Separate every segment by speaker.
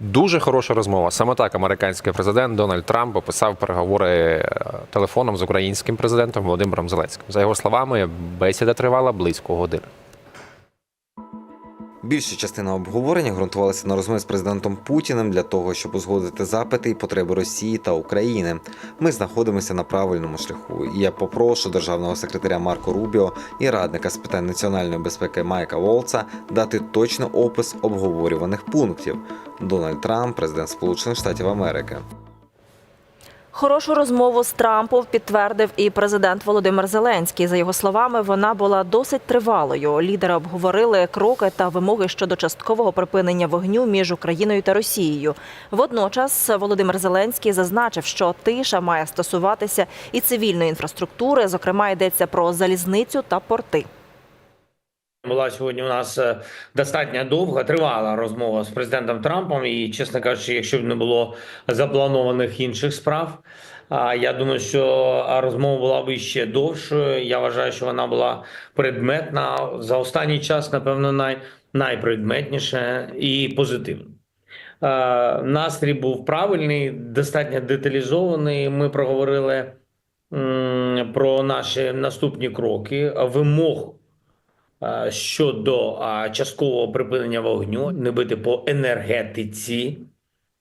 Speaker 1: Дуже хороша розмова. Саме так американський президент Дональд Трамп описав переговори е, телефоном з українським президентом Володимиром Зеленським. За його словами, бесіда тривала близько години.
Speaker 2: Більша частина обговорення ґрунтувалася на розмові з президентом Путіним для того, щоб узгодити запити і потреби Росії та України. Ми знаходимося на правильному шляху. І я попрошу державного секретаря Марко Рубіо і радника з питань національної безпеки Майка Волца дати точний опис обговорюваних пунктів. Дональд Трамп, президент Сполучених Штатів Америки.
Speaker 3: Хорошу розмову з Трампом підтвердив і президент Володимир Зеленський. За його словами, вона була досить тривалою. Лідери обговорили кроки та вимоги щодо часткового припинення вогню між Україною та Росією. Водночас Володимир Зеленський зазначив, що тиша має стосуватися і цивільної інфраструктури. Зокрема, йдеться про залізницю та порти.
Speaker 4: Була сьогодні у нас е, достатньо довга, тривала розмова з президентом Трампом. І, чесно кажучи, якщо б не було запланованих інших справ, я думаю, що розмова була б ще довшою. Я вважаю, що вона була предметна за останній час, напевно, най, найпредметніша і позитивна. Е, Настрій був правильний, достатньо деталізований. Ми проговорили про наші наступні кроки, вимог щодо часткового припинення вогню, не бити по енергетиці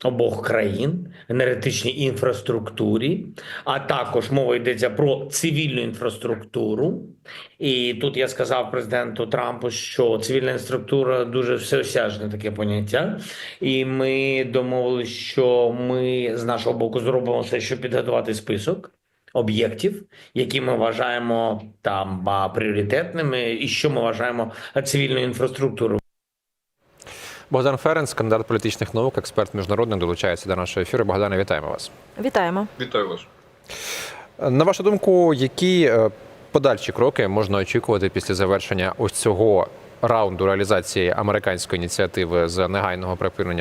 Speaker 4: обох країн, енергетичній інфраструктурі, а також мова йдеться про цивільну інфраструктуру. І тут я сказав президенту Трампу, що цивільна інфраструктура дуже всеосяжне таке поняття. І ми домовилися, що ми з нашого боку зробимо все, щоб підготувати список об'єктів, які ми вважаємо там пріоритетними, і що ми вважаємо цивільною інфраструктурою.
Speaker 1: Богдан Ференц, кандидат політичних наук, експерт міжнародний, долучається до нашого ефіру. Богдане, вітаємо вас.
Speaker 3: Вітаємо.
Speaker 5: Вітаю вас.
Speaker 1: На вашу думку, які е, подальші кроки можна очікувати після завершення ось цього раунду реалізації американської ініціативи з негайного припинення